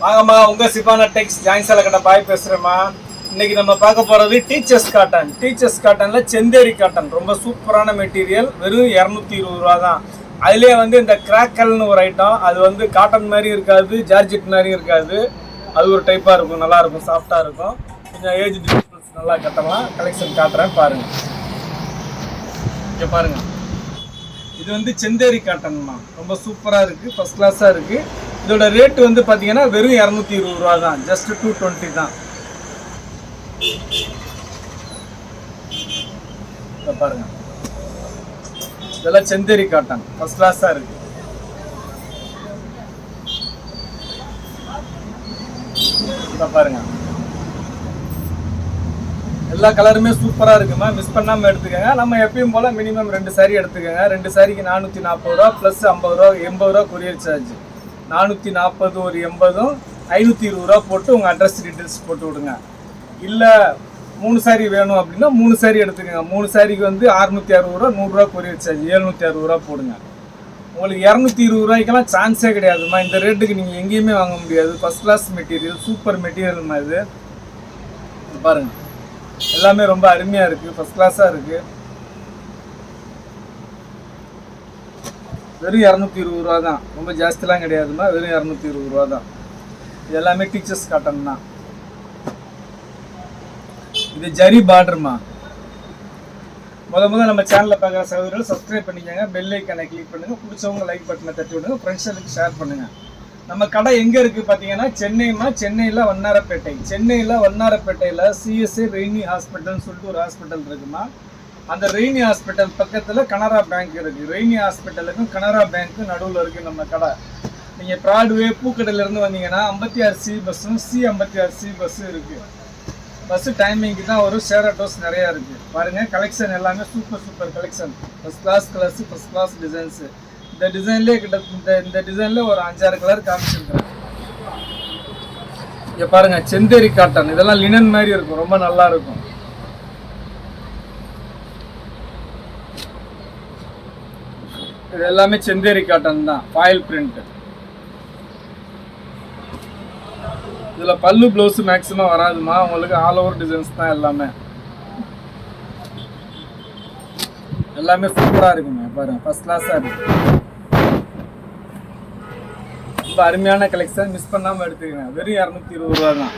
வாங்கம்மா உங்கள் சிபானா டெக்ஸ் ஜாயின் கடை பாய் பேசுகிறேம்மா இன்னைக்கு நம்ம பார்க்க போகிறது டீச்சர்ஸ் காட்டன். டீச்சர்ஸ் காட்டனில் செந்தேரி காட்டன். ரொம்ப சூப்பரான மெட்டீரியல். வெறும் இரநூத்தி இருபது ரூபா தான் அதுலேயே வந்து இந்த கிராக்கல்னு ஒரு ஐட்டம் அது வந்து காட்டன் மாதிரி இருக்காது ஜார்ஜெட் மாதிரி இருக்காது. அது ஒரு டைப்பாக இருக்கும். நல்லாயிருக்கும் சாஃப்டாக இருக்கும். கொஞ்சம் ஏஜ் டிஃபரன்ஸ் நல்லா கட்டலாம். கலெக்ஷன் காட்டுறேன். பாருங்கள் இங்கே பாருங்க. இது வந்து செந்தேரி காட்டன்மா. ரொம்ப சூப்பராக இருக்குது ஃபஸ்ட் கிளாஸாக இருக்குது இதோட ரேட் வந்து பார்த்தீங்கன்னா வெறும் இரநூத்தி இருபது ரூபா தான் ஜஸ்ட் டூ டுவெண்ட்டி தான் பாருங்க. இதெல்லாம் செந்தேரி காட்டன் ஃபர்ஸ்ட் கிளாஸா இருக்கு. பாருங்க. எல்லா கலருமே சூப்பரா இருக்குமா? மிஸ் பண்ணாம எடுத்துக்கோங்க. நம்ம எப்பயும் போல மினிமம் ரெண்டு சாரீ எடுத்துக்கோங்க. ரெண்டு சாரிக்கு நானூத்தி நாற்பது ரூபா பிளஸ் ஐம்பது ரூபா எண்பது ரூபா கொரியர் சார்ஜ் நானூற்றி நாற்பது ஒரு எண்பதும் ஐநூற்றி இருபது ரூபா போட்டு உங்கள் அட்ரஸ் டீட்டெயில்ஸ் போட்டு விடுங்க. இல்லை மூணு சாரி வேணும் அப்படின்னா மூணு சாரி எடுத்துக்கோங்க. மூணு சாரிக்கு வந்து அறுநூத்தி அறுபது ரூபா நூறுரூவா கொரியர் சார்ஜ் ஏழ்நூற்றி அறுபது ரூபா போடுங்க. உங்களுக்கு இரநூத்தி இருபது ரூபாய்க்கெல்லாம் சான்ஸே கிடையாதுமா இந்த ரேட்டுக்கு நீங்கள் எங்கேயுமே வாங்க முடியாது. ஃபர்ஸ்ட் கிளாஸ் மெட்டீரியல் சூப்பர் மெட்டீரியல்மா இது. பாருங்கள் எல்லாமே ரொம்ப அருமையாக இருக்குது ஃபஸ்ட் கிளாஸாக இருக்குது வெறும் இரநூத்தி இருபது ரூபா தான். ரொம்ப ஜாஸ்திலாம் கிடையாதுமா வெறும் இரநூத்தி இருபது ரூபா தான். இது எல்லாமே டீச்சர்ஸ் காட்டன் தான். இது ஜரி பார்டர்மா முத முத நம்ம சேனலில் பார்க்குற சகோதரர்கள் சப்ஸ்கிரைப் பண்ணிக்கோங்க பெல் ஐக்கனை கிளிக் பண்ணுங்க பிடிச்சவங்க லைக் பட்டனை தட்டி விடுங்க ஃப்ரெண்ட்ஸுக்கு ஷேர் பண்ணுங்க. நம்ம கடை எங்கே இருக்குது பார்த்தீங்கன்னா சென்னைமா சென்னையில் வண்ணாரப்பேட்டை. சென்னையில் வண்ணாரப்பேட்டையில் சிஎஸ்ஐ ரெய்னி ஹாஸ்பிட்டல்னு சொல்லிட்டு ஒரு ஹாஸ்பிட்டல் இருக்குமா? அந்த ரெய்னி ஹாஸ்பிட்டல் பக்கத்தில் கனரா பேங்க் இருக்குது ரெய்னி ஹாஸ்பிட்டலுக்கும் கனரா பேங்க்கும் நடுவில் இருக்குது நம்ம கடை. நீங்கள் ப்ராட்வே பூக்கடையிலேருந்து வந்தீங்கன்னா ஐம்பத்தி ஆறு சி பஸ்ஸும் சி ஐம்பத்தி ஆறு சி பஸ்ஸும் இருக்குது பஸ்ஸு டைமிங்க்கு தான் வரும். ஷேர் ஆட்டோஸ் நிறையா இருக்குது பாருங்கள் கலெக்ஷன் எல்லாமே super super collection first class colours first class designs இந்த டிசைன்லேயே கிட்ட இந்த இந்த டிசைனில் ஒரு அஞ்சாறு கலர் காமிச்சிருக்கிறேன் இங்கே பாருங்க செந்தேரி காட்டன் இதெல்லாம் லினன் மாதிரி இருக்கும். ரொம்ப நல்லா இருக்கும். இது எல்லாமே செந்தேரி காட்டன் தான் ஃபாயில் பிரிண்ட் இதில் பல்லு ப்ளவுஸ் மேக்ஸிமம் வராதுமா? உங்களுக்கு ஆல் ஓவர் டிசைன்ஸ் தான் எல்லாமே. எல்லாமே சூப்பராக இருக்குங்க பாருங்க ஃபர்ஸ்ட் கிளாஸாக இருக்கு. ரொம்ப அருமையான கலெக்ஷன் மிஸ் பண்ணாமல் எடுத்துக்கங்க வெறும் இரநூத்தி இருபது ரூபா தான்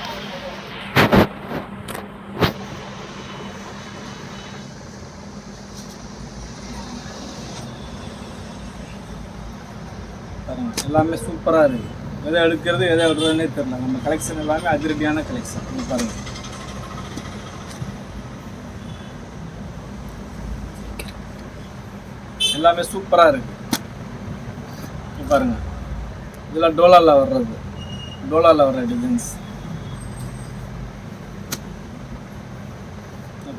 எல்லாமே சூப்பராக இருக்குது எதை எடுக்கிறது எதை விடுறதுனே தெரியல. நம்ம கலெக்ஷன் எல்லாமே அதிரடியான கலெக்ஷன் இது பாருங்க. எல்லாமே சூப்பராக இருக்கு. பாருங்க. இதெல்லாம் டோலாவில் வர்றது. டோலாவில் வர்ற டிசைன்ஸ்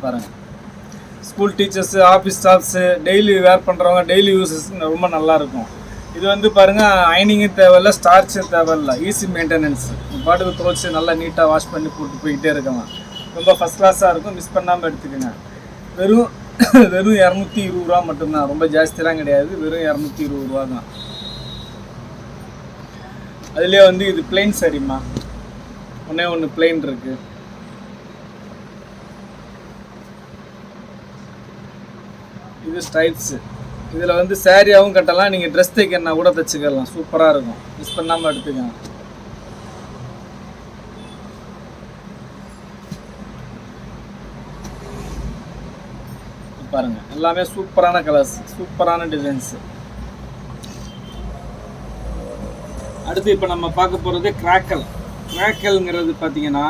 பாருங்க. School teachers office staffs daily wear பண்ணுறவங்க டெய்லி யூசஸ் ரொம்ப நல்லாயிருக்கும் இது வந்து பாருங்க அயனிங்கும் தேவையில்ல ஸ்டார்ச்சும் தேவையில்ல ஈஸி மெயின்டெனன்ஸ் பாட்டுக்கு துவைச்சி நல்லா நீட்டாக வாஷ் பண்ணி போட்டு போய்கிட்டே இருக்கலாம் ரொம்ப ஃபஸ்ட் கிளாஸாக இருக்கும் மிஸ் பண்ணாமல் எடுத்துக்கோங்க. வெறும் வெறும் இரநூத்தி இருபது ரூபா மட்டும்தான். ரொம்ப ஜாஸ்தியெலாம் கிடையாது வெறும் இரநூத்தி இருபது ரூபா தான். அதுலேயே வந்து இது பிளெயின் சரிம்மா. ஒன்றே ஒன்று பிளெயின் இருக்குது இது ஸ்டைப்ஸு இதில் வந்து சேரீயாகவும் கட்டலாம் நீங்கள் ட்ரெஸ் தைக்கணும்னா கூட தைச்சிக்கலாம். சூப்பராக இருக்கும். மிஸ் பண்ணாமல் எடுத்துக்கலாம் பாருங்க எல்லாமே சூப்பரான கலர்ஸ் சூப்பரான டிசைன்ஸ் அடுத்து இப்போ நம்ம பார்க்க போகிறது கிராக்கல் கிராக்கல்ங்கிறது பார்த்தீங்கன்னா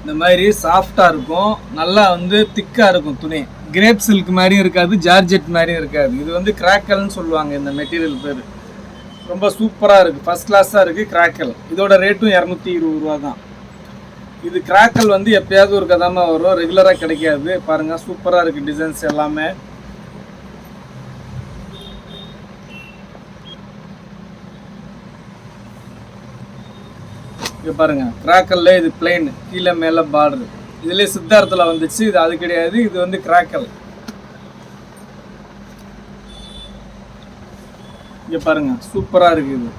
இந்த மாதிரி சாஃப்டாக இருக்கும் நல்லா வந்து திக்காக இருக்கும் துணி. கிரேப் சில்க் மாதிரியும் இருக்காது ஜார்ஜெட் மாதிரியும் இருக்காது. இது வந்து கிராக்கல்னு சொல்லுவாங்க இந்த மெட்டீரியல் பேர். ரொம்ப சூப்பராக இருக்குது ஃபஸ்ட் கிளாஸாக இருக்குது கிராக்கல் இதோட ரேட்டும் இரநூத்தி இருபது ரூபா தான் இது கிராக்கல் வந்து எப்பயாவது ஒரு கதாமல் வரும். ரெகுலராக கிடைக்காது. பாருங்கள் சூப்பராக இருக்குது டிசைன்ஸ் எல்லாமே. இங்கே பாருங்க கிராக்கல்ல இது பிளெயின் கீழே மேலே பார்டர் இதுலேயே சித்தார்த்தில் வந்துச்சு இது அது கிடையாது. இது வந்து கிராக்கல் இங்கே பாருங்க. சூப்பராக இருக்கு இது.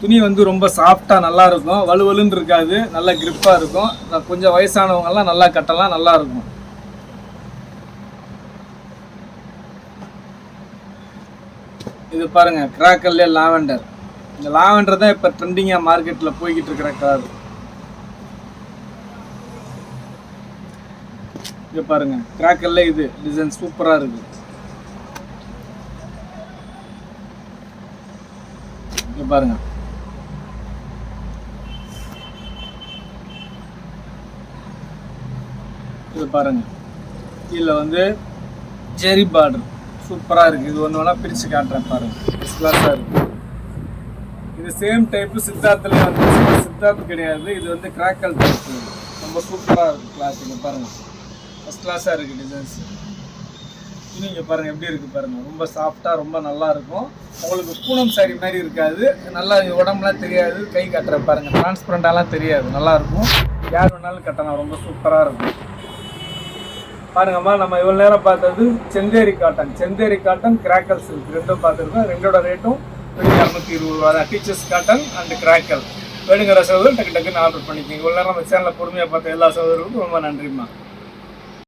துணி வந்து ரொம்ப சாஃப்டாக நல்லா இருக்கும். வலுவலுன்னு இருக்காது. நல்லா கிரிப்பாக இருக்கும். கொஞ்சம் வயசானவங்கெல்லாம் நல்லா கட்டலாம். நல்லா இருக்கும். இது பாருங்க. கிராக்கல்லே லாவெண்டர் இந்த லாவெண்டர் தான் இப்போ ட்ரெண்டிங்காக மார்க்கெட்டில் போய்கிட்டு இருக்கிற கலர் இது பாருங்க கிராக்கல்ல இது டிசைன் சூப்பராக இருக்கு. இது பாருங்க. இது பாருங்க. கீழே வந்து ஜெரி பார்டர் சூப்பராக இருக்குது இது ஒன்று வேணால் பிரித்து காட்டுறேன் பாருங்க. ஃபஸ்ட் கிளாஸாக இருக்குது இது சேம் டைப்பு சித்தார்த்தில் வந்து சித்தார்த் கிடையாது. இது வந்து கிராக்கல் டைப் ரொம்ப சூப்பராக இருக்குது கிளாத் இங்கே பாருங்கள் ஃபஸ்ட் கிளாஸாக இருக்குது டிசைன்ஸ் துணி இங்கே பாருங்கள் எப்படி இருக்குது பாருங்கள் ரொம்ப சாஃப்டாக ரொம்ப நல்லா இருக்கும். உங்களுக்கு பூனம் சாரி மாதிரி இருக்காது. நல்லா இது உடம்புலாம் தெரியாது. கை கட்டுற பாருங்கள் டிரான்ஸ்பரண்டாலாம் தெரியாது. நல்லாயிருக்கும் யார் வேணாலும் கட்டலாம். ரொம்ப சூப்பராக இருக்கும். பாருங்கம்மா நம்ம இவ்வளோ நேரம் பார்த்தது Chanderi cotton Chanderi cotton crackle silk ரெண்டும் பார்த்துருக்கோம். ரெண்டோட ரேட்டும் வெறும் இரநூத்தி இருபது ரூபா தான். டீச்சர்ஸ் காட்டன் அண்ட் கிராக்கல் வேணுங்கிற சகோதரர் டக்கு டக்குன்னு ஆர்டர் பண்ணிக்கோங்க. இவ்வளோ நேரம் நம்ம சேனலில் பொறுமையாக பார்த்த எல்லா சகோதரர்களுக்கும் ரொம்ப நன்றிம்மா.